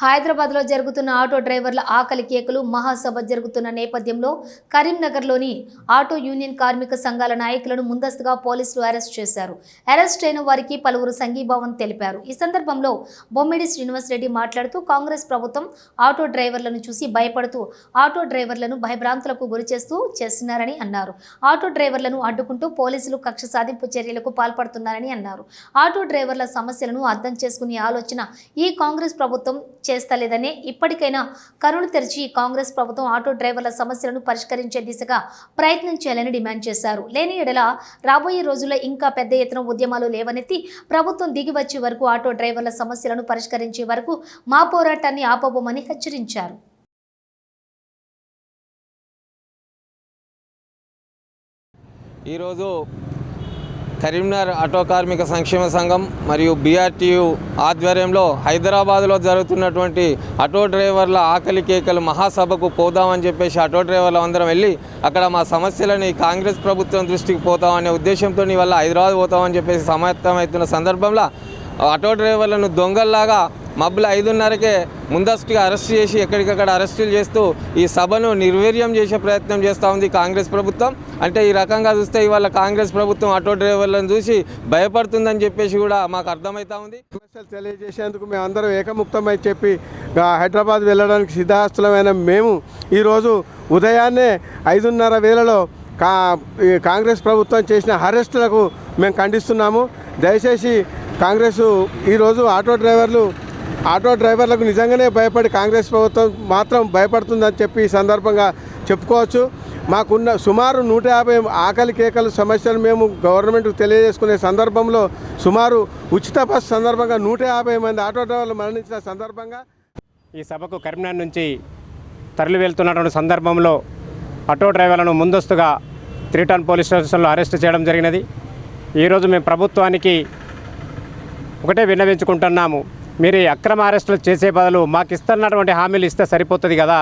హైదరాబాద్లో జరుగుతున్న ఆటో డ్రైవర్ల ఆకలి కేకలు మహాసభ జరుగుతున్న నేపథ్యంలో కరీంనగర్లోని ఆటో యూనియన్ కార్మిక సంఘాల నాయకులను ముందస్తుగా పోలీసులు అరెస్ట్ చేశారు. అరెస్ట్ అయిన వారికి పలువురు సంఘీభావం తెలిపారు. ఈ సందర్భంలో బొమ్మిడి శ్రీనివాసరెడ్డి మాట్లాడుతూ కాంగ్రెస్ ప్రభుత్వం ఆటో డ్రైవర్లను చూసి భయపడుతూ ఆటో డ్రైవర్లను భయభ్రాంతులకు గురి చేస్తూ చేస్తున్నారని అన్నారు. ఆటో డ్రైవర్లను అడ్డుకుంటూ పోలీసులు కక్ష సాధింపు చర్యలకు పాల్పడుతున్నారని అన్నారు. ఆటో డ్రైవర్ల సమస్యలను అర్థం చేసుకునే ఆలోచన ఈ కాంగ్రెస్ ప్రభుత్వం చేస్తలేదని ఇప్పటికైనా కరుణ తెరిచి కాంగ్రెస్ ప్రభుత్వం ఆటో డ్రైవర్ల సమస్యలను పరిష్కరించే దిశగా ప్రయత్నం చేయాలని డిమాండ్ చేశారు. లేని ఎడల రాబోయే రోజుల్లో ఇంకా పెద్ద ఎత్తున ఉద్యమాలు లేవనెత్తి ప్రభుత్వం దిగి వచ్చే వరకు ఆటో డ్రైవర్ల సమస్యలను పరిష్కరించే వరకు మా పోరాటాన్ని ఆపబోమని హెచ్చరించారు. ఈరోజు కరీంనగర్ ఆటో కార్మిక సంక్షేమ సంఘం మరియు బీఆర్టీయు ఆధ్వర్యంలో హైదరాబాద్లో జరుగుతున్నటువంటి ఆటో డ్రైవర్ల ఆకలి కేకలు మహాసభకు పోదామని చెప్పేసి ఆటో డ్రైవర్లు అందరం వెళ్ళి అక్కడ మా సమస్యలని కాంగ్రెస్ ప్రభుత్వం దృష్టికి పోతామనే ఉద్దేశంతో వల్ల హైదరాబాద్ పోతామని చెప్పేసి సమాయత్తమవుతున్న సందర్భంలో ఆటో డ్రైవర్లను దొంగల్లాగా మబ్బులు ఐదున్నరకే ముందస్తుగా అరెస్ట్ చేసి ఎక్కడికక్కడ అరెస్టులు చేస్తూ ఈ సభను నిర్వీర్యం చేసే ప్రయత్నం చేస్తూ ఉంది కాంగ్రెస్ ప్రభుత్వం. అంటే ఈ రకంగా చూస్తే ఇవాళ కాంగ్రెస్ ప్రభుత్వం ఆటో డ్రైవర్లను చూసి భయపడుతుందని చెప్పేసి కూడా మాకు అర్థమవుతా ఉంది. సమస్యలు తెలియజేసేందుకు మేము అందరం ఏకముక్తమై చెప్పి హైదరాబాద్ వెళ్ళడానికి సిద్ధహస్తులమైన మేము ఈరోజు ఉదయాన్నే ఐదున్నర వేలలో కా ఈ కాంగ్రెస్ ప్రభుత్వం చేసిన అరెస్టులకు మేము ఖండిస్తున్నాము. దయచేసి కాంగ్రెస్ ఈరోజు ఆటో డ్రైవర్లు ఆటో డ్రైవర్లకు నిజంగానే భయపడి కాంగ్రెస్ ప్రభుత్వం మాత్రం భయపడుతుందని చెప్పి ఈ సందర్భంగా చెప్పుకోవచ్చు. మాకున్న సుమారు నూట యాభై ఆకలి కేకలు సమస్యలు మేము గవర్నమెంట్కు తెలియజేసుకునే సందర్భంలో సుమారు ఉచిత బస్ సందర్భంగా నూట యాభై మంది ఆటో డ్రైవర్లు మరణించిన సందర్భంగా ఈ సభకు కరీంనగర్ నుంచి తరలి వెళ్తున్నటువంటి సందర్భంలో ఆటో డ్రైవర్లను ముందస్తుగా త్రీటన్ పోలీస్ స్టేషన్లో అరెస్ట్ చేయడం జరిగినది. ఈరోజు మేము ప్రభుత్వానికి ఒకటే విన్నవించుకుంటున్నాము. మీరు అక్రమ అరెస్టులు చేసే బదులు మాకు ఇస్తున్నటువంటి హామీలు ఇస్తే సరిపోతుంది కదా.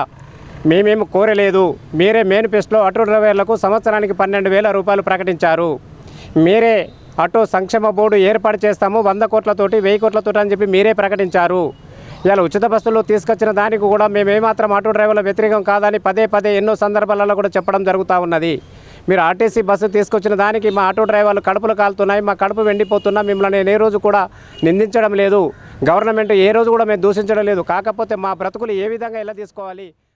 మేమేమి కోరలేదు. మీరే మేనిఫెస్టోలో ఆటో డ్రైవర్లకు సంవత్సరానికి పన్నెండు వేల రూపాయలు ప్రకటించారు. మీరే ఆటో సంక్షేమ బోర్డు ఏర్పాటు చేస్తాము వంద కోట్లతోటి వెయ్యి కోట్లతోటి అని చెప్పి మీరే ప్రకటించారు. ఇలా ఉచిత బస్సులు తీసుకొచ్చిన దానికి కూడా మేమేమాత్రం ఆటో డ్రైవర్ల వ్యతిరేకం కాదని పదే పదే ఎన్నో సందర్భాలలో కూడా చెప్పడం జరుగుతూ ఉన్నది. మీరు ఆర్టీసీ బస్సు తీసుకొచ్చిన దానికి మా ఆటో డ్రైవర్లు కడుపులు కాలుతున్నాయి మా కడుపు వెండిపోతున్నా మిమ్మల్ని నేను ఏ రోజు కూడా నిందించడం లేదు. గవర్నమెంట్ ఏ రోజు కూడా మేము దూషించడం లేదు. కాకపోతే మా బ్రతుకులు ఏ విధంగా ఎలా తీసుకోవాలి?